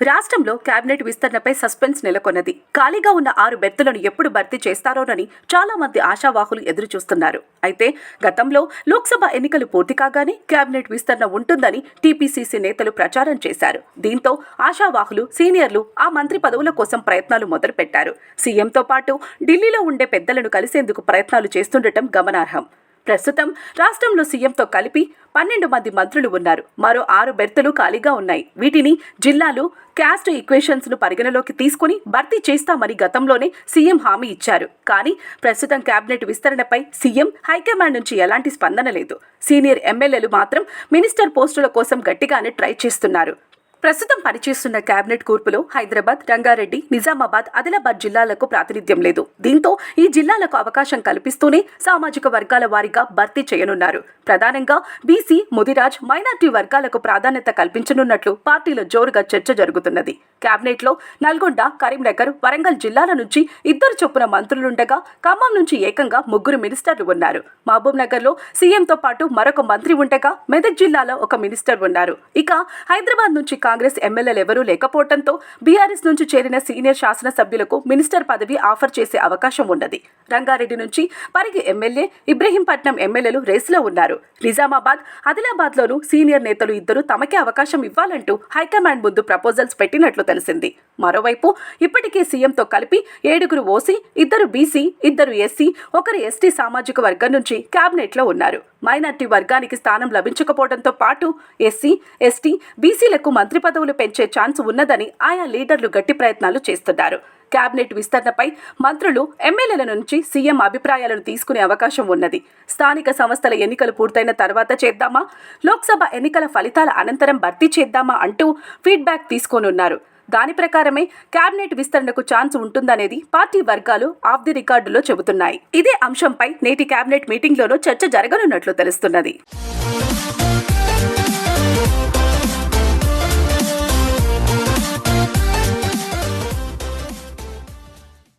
రాష్ట్రంలో cabinet విస్తరణపై suspense నెలకొన్నది. ఖాళీగా ఉన్న ఆరు బెర్తులను ఎప్పుడు భర్తీ చేస్తారోనని చాలా మంది ఆశావాహులు ఎదురుచూస్తున్నారు. అయితే గతంలో లోక్సభ ఎన్నికలు పూర్తి కాగానే కేబినెట్ విస్తరణ ఉంటుందని టీపీసీసీ నేతలు ప్రచారం చేశారు. దీంతో ఆశావాహులు సీనియర్లు ఆ మంత్రి పదవుల కోసం ప్రయత్నాలు మొదలుపెట్టారు. సీఎంతో పాటు ఢిల్లీలో ఉండే పెద్దలను కలిసేందుకు ప్రయత్నాలు చేస్తుండటం గమనార్హం. ప్రస్తుతం రాష్ట్రంలో సీఎంతో కలిపి పన్నెండు మంది మంత్రులు ఉన్నారు. మరో ఆరు బెర్తులు ఖాళీగా ఉన్నాయి. వీటిని జిల్లాలు క్యాస్ట్ ఈక్వేషన్స్ను పరిగణలోకి తీసుకుని భర్తీ చేస్తామని గతంలోనే సీఎం హామీ ఇచ్చారు. కానీ ప్రస్తుతం కేబినెట్ విస్తరణపై సీఎం హైకమాండ్ నుంచి ఎలాంటి స్పందన లేదు. సీనియర్ ఎమ్మెల్యేలు మాత్రం మినిస్టర్ పోస్టుల కోసం గట్టిగానే ట్రై చేస్తున్నారు. ప్రస్తుతం పనిచేస్తున్న కేబినెట్ కూర్పులో హైదరాబాద్ రంగారెడ్డి నిజామాబాద్ ఆదిలాబాద్ జిల్లాలకు ప్రాతినిధ్యం లేదు. దీంతో ఈ జిల్లాలకు అవకాశం కల్పిస్తూనే సామాజిక వర్గాల వారీగా భర్తీ చేయనున్నారు. ప్రధానంగా బీసీ ముదిరాజ్ మైనార్టీ వర్గాలకు ప్రాధాన్యత కల్పించనున్నట్లు పార్టీలో జోరుగా చర్చ జరుగుతున్నది. కేబినెట్లో నల్గొండ కరీంనగర్ వరంగల్ జిల్లాల నుంచి ఇద్దరు చొప్పున మంత్రులుండగా ఖమ్మం నుంచి ఏకంగా ముగ్గురు మినిస్టర్లు ఉన్నారు. మహబూబ్ నగర్లో సీఎంతో పాటు మరొక మంత్రి ఉండగా మెదక్ జిల్లాలో ఒక మినిస్టర్ ఉన్నారు. ఇక హైదరాబాద్ నుంచి కాంగ్రెస్ ఎమ్మెల్యేలు ఎవరూ లేకపోవడంతో బీఆర్ఎస్ నుంచి చేరిన సీనియర్ శాసనసభ్యులకు మినిస్టర్ పదవి ఆఫర్ చేసే అవకాశం ఉన్నది. రంగారెడ్డి నుంచి పరిగి ఎమ్మెల్యే ఇబ్రహీంపట్నం ఎమ్మెల్యేలు రేసులో ఉన్నారు. నిజామాబాద్ ఆదిలాబాద్ లోనూ సీనియర్ నేతలు ఇద్దరు తమకే అవకాశం ఇవ్వాలంటూ హైకమాండ్ ముందు ప్రపోజల్స్ పెట్టినట్లు తెలిసింది. మరోవైపు ఇప్పటికే సీఎంతో కలిపి ఏడుగురు ఓసీ ఇద్దరు బీసీ ఇద్దరు ఎస్సీ ఒకరు ఎస్టీ సామాజిక వర్గం నుంచి క్యాబినెట్లో ఉన్నారు. మైనార్టీ వర్గానికి స్థానం లభించకపోవడంతో పాటు ఎస్సీ ఎస్టీ బీసీలకు మంత్రి పదవులు పెంచే ఛాన్స్ ఉన్నదని ఆయా లీడర్లు గట్టి ప్రయత్నాలు చేస్తున్నారు. కేబినెట్ విస్తరణపై మంత్రులు ఎమ్మెల్యేల నుంచి సీఎం అభిప్రాయాలను తీసుకునే అవకాశం ఉన్నది. స్థానిక సంస్థల ఎన్నికలు పూర్తయిన తర్వాత చేద్దామా? లోక్సభ ఎన్నికల ఫలితాల అనంతరం భర్తీ చేద్దామా అంటూ ఫీడ్బ్యాక్ తీసుకోనున్నారు. దాని ప్రకారమే కేబినెట్ విస్తరణకు ఛాన్స్ ఉంటుందనేది పార్టీ వర్గాలు ఆఫ్ ది రికార్డులో చెబుతున్నాయి. ఇదే అంశంపై నేటి కేబినెట్ మీటింగ్లోనూ చర్చ జరగనున్నట్లు తెలుస్తున్నది.